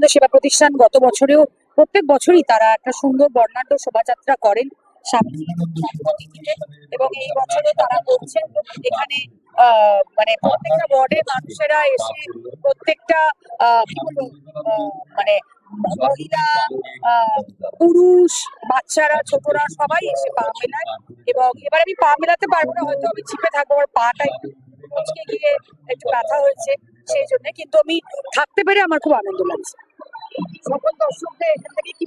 বিবেকানন্দ সেবা প্রতিষ্ঠান গত বছরেও প্রত্যেক বছরই তারা একটা সুন্দর বর্ণাঢ্য শোভাযাত্রা করেন এবং এই বছরও তারা করছেন। এখানে মানে প্রত্যেকটা ওয়ার্ডের মানুষেরা এসে প্রত্যেকটা মানে মহিলা পুরুষ, বাচ্চারা, ছোটরা সবাই এসে পা মেলায় এবং এবার আমি পা মেলাতে পারব না, হয়তো আমি চিপে থাকব, আমার পাটা একটু গিয়ে একটু ব্যথা হয়েছে, সেই জন্য। কিন্তু আমি থাকতে পেরে আমার খুব আনন্দ লাগছে। সকল দর্শকদের এখান থেকে কি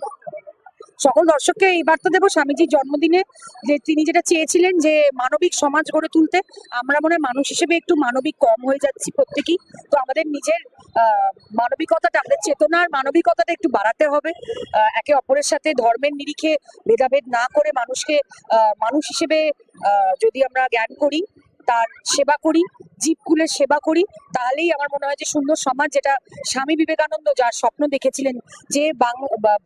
সকল দর্শককে এই বার্তা দেবো, স্বামীজির জন্মদিনে যে তিনি যেটা চেয়েছিলেন যে মানবিক সমাজ গড়ে তুলতে, আমরা মনে মানুষ হিসেবে একটু মানবিক কম হয়ে যাচ্ছি প্রত্যেকেই। তো আমাদের নিজের মানবিকতাটা, আমাদের চেতনার মানবিকতাটা একটু বাড়াতে হবে। একে অপরের সাথে ধর্মের নিরিখে ভেদাভেদ না করে মানুষকে মানুষ হিসেবে যদি আমরা জ্ঞান করি তার সেবা করি জীবকুলের সেবা করি। তাহলেই আমার মনে হয় যে সুন্দর সমাজ যেটা স্বামী বিবেকানন্দ যার স্বপ্ন দেখেছিলেন, যে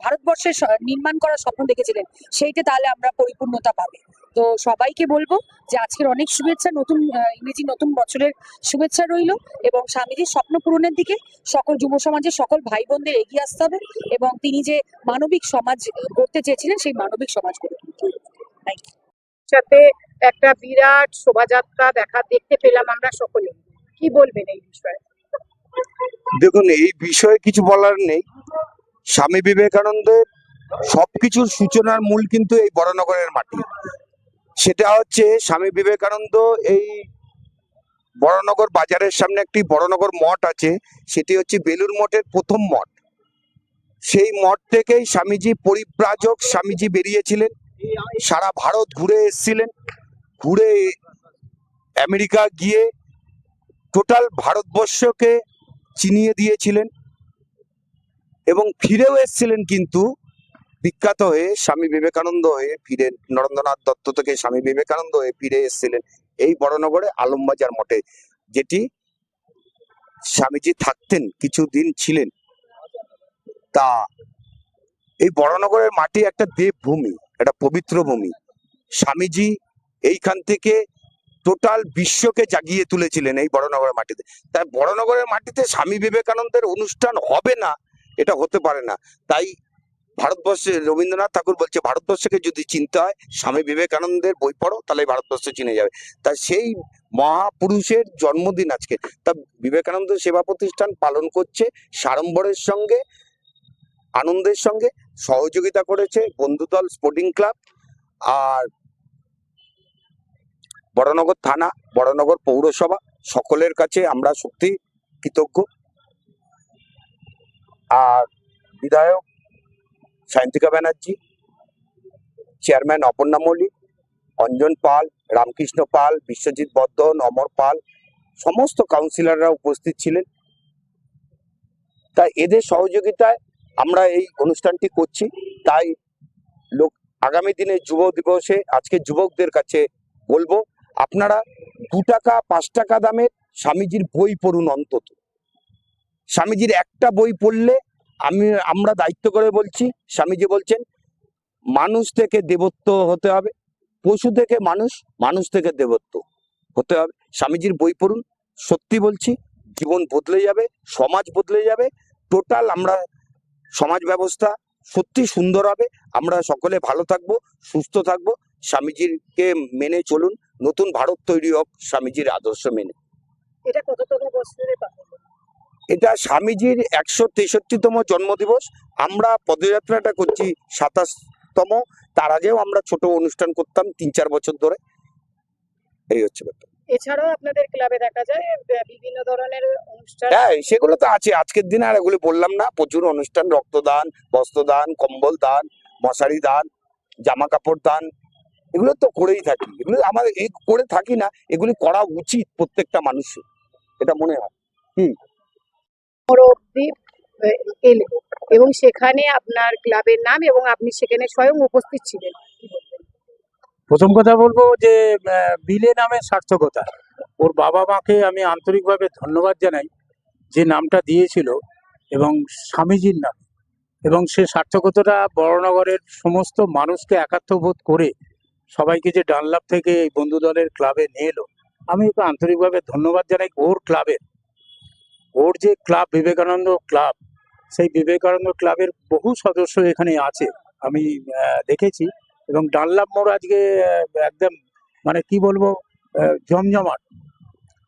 ভারতবর্ষের নির্মাণ করার স্বপ্ন দেখেছিলেন, সেইটা তাহলে আমরা পরিপূর্ণতা পাবে। তো সবাইকে বলব যে আজকের অনেক শুভেচ্ছা, নতুন ইংরেজি নতুন বছরের শুভেচ্ছা রইল এবং স্বামীজির স্বপ্ন পূরণের দিকে সকল যুব সমাজের সকল ভাই বোনদের এগিয়ে আসতে হবে এবং তিনি যে মানবিক সমাজ করতে চেয়েছিলেন, সেই মানবিক সমাজ করে তুলতে হবে। সাথে একটা বিরাট শোভাযাত্রা দেখা দেখতে পেলাম আমরা সকলে। কি বলবেন এই বিষয়ে? দেখুন, এই বিষয়ে কিছু বলার নেই। স্বামী বিবেকানন্দের সবকিছুর সূচনার মূল কিন্তু এই বড়নগরের মাটি। সেটা হচ্ছে স্বামী বিবেকানন্দ এই বড়নগর বাজারের সামনে একটি বড়নগর মঠ আছে। সেটি হচ্ছে বেলুর মঠের প্রথম মঠ। সেই মঠ থেকেই স্বামীজি পরিব্রাজক স্বামীজি বেরিয়েছিলেন। সারা ভারত ঘুরে এসেছিলেন, ঘুরে আমেরিকা গিয়ে টোটাল ভারতবর্ষকে চিনিয়ে দিয়েছিলেন এবং ফিরেও এসেছিলেন কিন্তু বিখ্যাত হয়ে স্বামী বিবেকানন্দ হয়ে ফিরে, নরেন্দ্রনাথ দত্ত থেকে স্বামী বিবেকানন্দ হয়ে ফিরে এসেছিলেন এই বড়নগরে আলমবাজার মঠে, যেটি স্বামীজি থাকতেন, কিছুদিন ছিলেন। তা এই বড়নগরের মাটি একটা দেবভূমি। একটা পবিত্র ভূমি। স্বামীজি এইখান থেকে টোটাল বিশ্বকে জাগিয়ে তুলেছিলেন এই বড়নগরের মাটিতে। তাই বড়নগরের মাটিতে স্বামী বিবেকানন্দের অনুষ্ঠান হবে না, এটা হতে পারে না। তাই ভারতবর্ষে রবীন্দ্রনাথ ঠাকুর বলছে, ভারতবর্ষকে যদি চিনতে হয়, স্বামী বিবেকানন্দের বই পড়ো, তাহলে ভারতবর্ষ চিনে যাবে। তাই সেই মহাপুরুষের জন্মদিন আজকে। তা বিবেকানন্দ সেবা প্রতিষ্ঠান পালন করছে সাড়ম্বরের সঙ্গে, আনন্দের সঙ্গে সহযোগিতা করেছে বন্ধুদল স্পোর্টিং ক্লাব আর বড়নগর থানা, বড়নগর পৌরসভা, সকলের কাছে আমরা সত্যি কৃতজ্ঞ। আর বিধায়ক সায়ন্তিকা ব্যানার্জি, চেয়ারম্যান অপর্ণা মল্লিক, অঞ্জন পাল, রামকৃষ্ণ পাল, বিশ্বজিৎ বর্ধন, অমর পাল, সমস্ত কাউন্সিলররা উপস্থিত ছিলেন। তাই এদের সহযোগিতায় আমরা এই অনুষ্ঠানটি করছি। তাই লোক আগামী দিনে যুব দিবসে আজকে যুবকদের কাছে বলব, আপনারা দু টাকা, পাঁচ টাকা দামের স্বামীজির বই পড়ুন অন্তত। স্বামীজির একটা বই পড়লে আমি, আমরা দায়িত্ব করে বলছি, স্বামীজি বলছেন, মানুষ থেকে দেবত্ব হতে হবে, পশু থেকে মানুষ মানুষ থেকে দেবত্ব হতে হবে। স্বামীজির বই পড়ুন, সত্যি বলছি, জীবন বদলে যাবে, সমাজ বদলে যাবে, টোটাল আমরা সমাজ ব্যবস্থা সত্যি সুন্দর হবে। আমরা সকলে ভালো থাকব সুস্থ থাকব। স্বামীজিকে মেনে চলুন নতুন ভারত তৈরি হোক স্বামীজির আদর্শ মেনে। এটা কততম এটা স্বামীজির একশো তেষট্টিতম জন্মদিবস। আমরা পদযাত্রাটা করছি সাতাশতম। তার আগেও আমরা ছোট অনুষ্ঠান করতাম তিন চার বছর ধরে। এই হচ্ছে ব্যাপার। এছাড়াও আপনাদের ক্লাবে দেখা যায় বিভিন্ন ধরনের অনুষ্ঠান। হ্যাঁ সেগুলো তো আছে। আজকের দিনে আর এগুলো বললাম না। প্রচুর অনুষ্ঠান রক্তদান বস্ত্রদান কম্বল দান মশারি দান জামা কাপড় দান এগুলো তো করেই থাকি। এগুলো আমার এই করে থাকি না এগুলি করা উচিত প্রত্যেকটা মানুষের। এটা মনে হয়। অব্দি এবং সেখানে আপনার ক্লাবের নাম এবং আপনি সেখানে স্বয়ং উপস্থিত ছিলেন? প্রথম কথা বলব যে বিলে নামের সার্থকতা। ওর বাবা মাকে আমি আন্তরিকভাবে ধন্যবাদ জানাই যে নামটা দিয়েছিল এবং স্বামীজির নাম। এবং সে সার্থকতাটা বড়নগরের সমস্ত মানুষকে একাত্মবোধ করে সবাইকে যে ডানলাভ থেকে এই বন্ধু দলের ক্লাবে নিয়ে এলো, আমি ওকে আন্তরিকভাবে ধন্যবাদ জানাই। ওর ক্লাবের, ওর যে ক্লাব, বিবেকানন্দ ক্লাব, সেই বিবেকানন্দ ক্লাবের বহু সদস্য এখানে আছে, আমি দেখেছি। এবং ডানলাম মোড় আজকে একদম মানে কি বলব জমজমাট।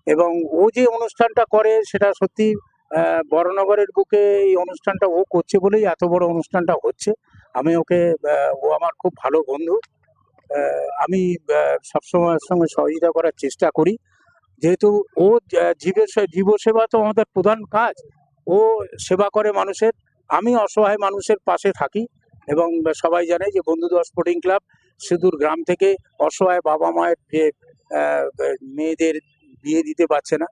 এবং ও যে অনুষ্ঠানটা করে সেটা সত্যি বড়নগরের বুকে এই অনুষ্ঠানটা ও করছে বলেই এত বড় অনুষ্ঠানটা হচ্ছে। আমি ওকে ও আমার খুব ভালো বন্ধু। আমি আহ, সবসময় সঙ্গে সহযোগিতা করার চেষ্টা করি। যেহেতু ও জীবের সে- জীব তো আমাদের প্রধান কাজ। ও সেবা করে মানুষের। আমি অসহায় মানুষের পাশে থাকি। এবং সবাই জানে যে বন্ধুদল স্পোর্টিং ক্লাব সুদূর গ্রাম থেকে অসহায় বাবা মায়ের যে মেয়েদের বিয়ে দিতে পারছে না,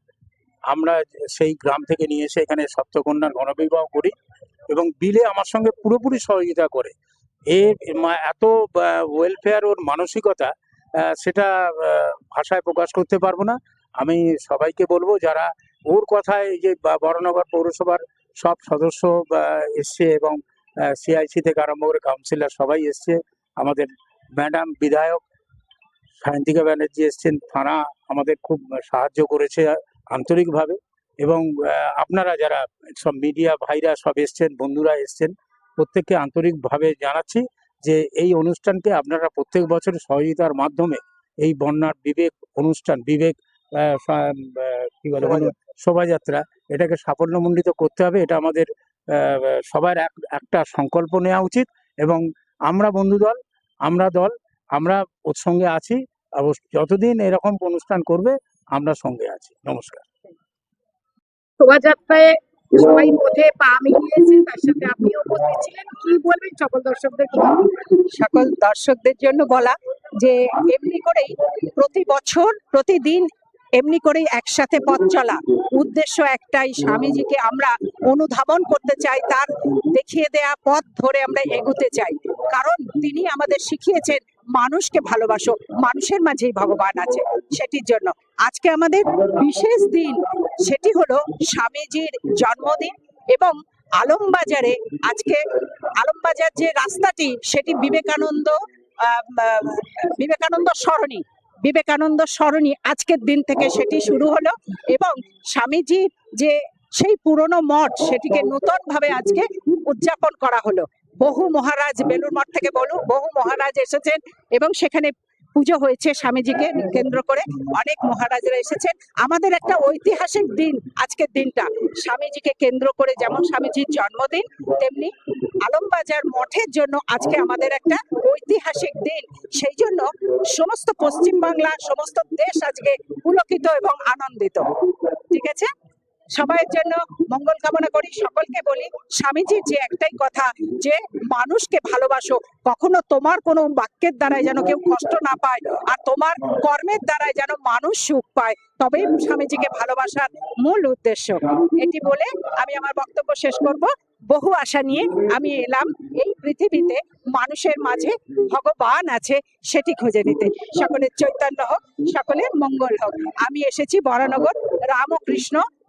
আমরা সেই গ্রাম থেকে নিয়ে এসে এখানে সপ্তকন্যার গণবিবাহ করি এবং বিলে আমার সঙ্গে পুরোপুরি সহযোগিতা করে। মা- এত ওয়েলফেয়ার ওর মানসিকতা সেটা ভাষায় প্রকাশ করতে পারব না। আমি সবাইকে বলব যারা ওর কথায় যে, বা- বড়নগর পৌরসভার সব সদস্য এসছে এবং সিআইসি থেকে আরম্ভ করে কাউন্সিলর সবাই এসছে। আমাদের ম্যাডাম বিধায়ক সায়ন্তিকা ব্যানার্জি এসছেন। থানা আমাদের খুব সাহায্য করেছে আন্তরিকভাবে এবং আপনারা যারা সব মিডিয়া ভাইরা সব এসছেন বন্ধুরা এসছেন প্রত্যেককে আন্তরিকভাবে জানাচ্ছি যে এই অনুষ্ঠানকে আপনারা প্রত্যেক বছর সহযোগিতার মাধ্যমে এই বন্যার বিবেক অনুষ্ঠান বিবেক কি বলে শোভাযাত্রা এটাকে সাফল্যমণ্ডিত করতে হবে। এটা আমাদের সবার এক একটা সংকল্প নেওয়া উচিত এবং আমরা বন্ধু দল আমরা দল আমরা ওর সঙ্গে আছি। অবশ্য যতদিন এরকম অনুষ্ঠান করবে আমরা সঙ্গে আছি। নমস্কার। শোভাযাত্রায় সবাই পথে পা মিলিয়েছে তার সাথে আপনিও উপস্থিত ছিলেন। কি বলবেন সকল দর্শকদের সকল দর্শকদের জন্য বলা যে এমনি করেই প্রতি বছর প্রতিদিন এমনি করেই একসাথে পথ চলা। উদ্দেশ্য একটাই, স্বামীজিকে আমরা অনুধাবন করতে চাই, তার দেখিয়ে দেয়া পথ ধরে আমরা এগুতে চাই। কারণ তিনি আমাদের শিখিয়েছেন, মানুষকে ভালোবাসো, মানুষের মাঝেই ভগবান আছে, সেটির জন্য। আজকে আমাদের বিশেষ দিন, সেটি হলো স্বামীজির জন্মদিন এবং আলমবাজারে আজকে আলমবাজার যে রাস্তাটি, সেটি বিবেকানন্দ বিবেকানন্দ সরণি। বিবেকানন্দ স্মরণী আজকের দিন থেকে সেটি শুরু হলো এবং স্বামীজির যে সেই পুরনো মঠ সেটিকে নতুন ভাবে আজকে উদযাপন করা হলো। বহু মহারাজ বেলুর মঠ থেকে বলু বহু মহারাজ এসেছেন এবং সেখানে পুজো হয়েছে স্বামীজিকে কেন্দ্র করে। অনেক মহারাজরা এসেছেন। আমাদের একটা ঐতিহাসিক দিন আজকের দিনটা। স্বামীজিকে কেন্দ্র করে যেমন স্বামীজির জন্মদিন, তেমনি আলমবাজার মঠের জন্য আজকে আমাদের একটা ঐতিহাসিক দিন। সেই জন্য সমস্ত পশ্চিম বাংলা সমস্ত দেশ আজকে পুলকিত এবং আনন্দিত। ঠিক আছে? সবাইয়ের জন্য মঙ্গল কামনা করি, সকলকে বলি, স্বামীজির যে একটাই কথা, যে মানুষকে ভালোবাসো, কখনো তোমার কোনো বাক্যের দ্বারাই যেন কেউ কষ্ট না পায়, আর তোমার কর্মের দ্বারাই যেন মানুষ সুখ পায়। তবেই স্বামীজিকে ভালোবাসার মূল উদ্দেশ্য। এটি বলে আমি আমার বক্তব্য শেষ করব। বহু আশা নিয়ে আমি এলাম এই পৃথিবীতে, মানুষের মাঝে ভগবান আছে সেটি খুঁজে নিতে। সকলের চৈতন্য হোক সকলের মঙ্গল হোক। আমি এসেছি বরানগর, রামকৃষ্ণ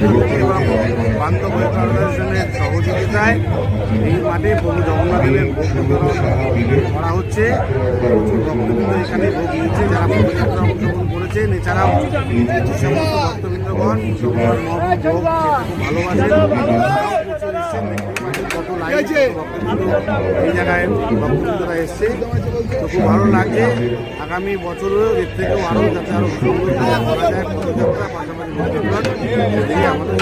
থেকে এবং বান্ধব অর্গানাইজেশনের সহযোগিতায় এই মাঠে প্রভু বিতরণ করা হচ্ছে। এখানে ভোগ নিচ্ছে যারা পদযাত্রা অংশগ্রহণ করেছেন এছাড়াও সমস্ত ভক্তবৃন্দগণ ভোগ ভালোবাসেন প্রচুর এসছেন এই জায়গায় ভক্তবৃন্দরা এসছে। তো খুব ভালো লাগছে। আগামী বছরেও এর থেকেও আরও যাতে আরও সুন্দর করে যায় পদযাত্রা পাশাপাশি আমাদের